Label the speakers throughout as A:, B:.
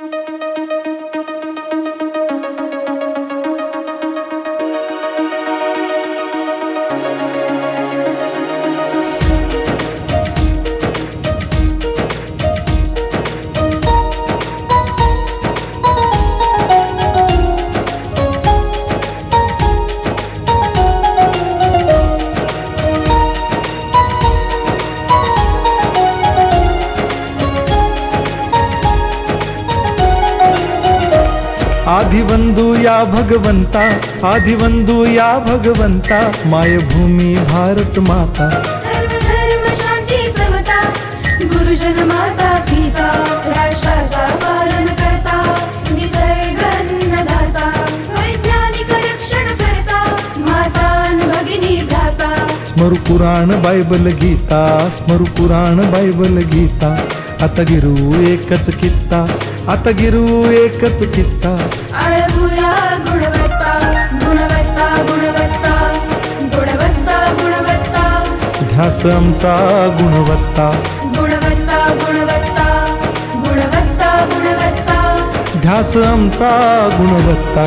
A: Thank you. या भगवंता आदिवंदू या भगवंता मायभूमी भारत माता।
B: सर्व धर्म शांती समता गुरुजन माता पिता राष्ट्राचा पालन करता निसर्ग अन्नदाता वैज्ञानिक रक्षण करता माता अन भगिनी भ्राता।
A: स्मरु पुराण बायबल गीता स्मरु पुराण बायबल गीता आता गिरू एकच कित्ता आता गिरू एकच कित्ता
B: आळवूया गुणवत्ता गुणवत्ता गुणवत्ता गुणवत्ता गुणवत्ता.
A: ध्यास आमचा गुणवत्ता.
B: गुणवत्ता गुणवत्ता गुणवत्ता गुणवत्ता.
A: ध्यास आमचा गुणवत्ता.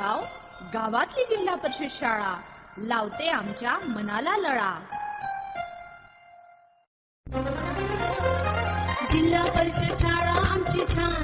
C: गाव गावातली जिल्हा परिषद शाळा. लावते आमच्या मनाला लळा.
D: जिल्हा परिषद शाळा आमची छान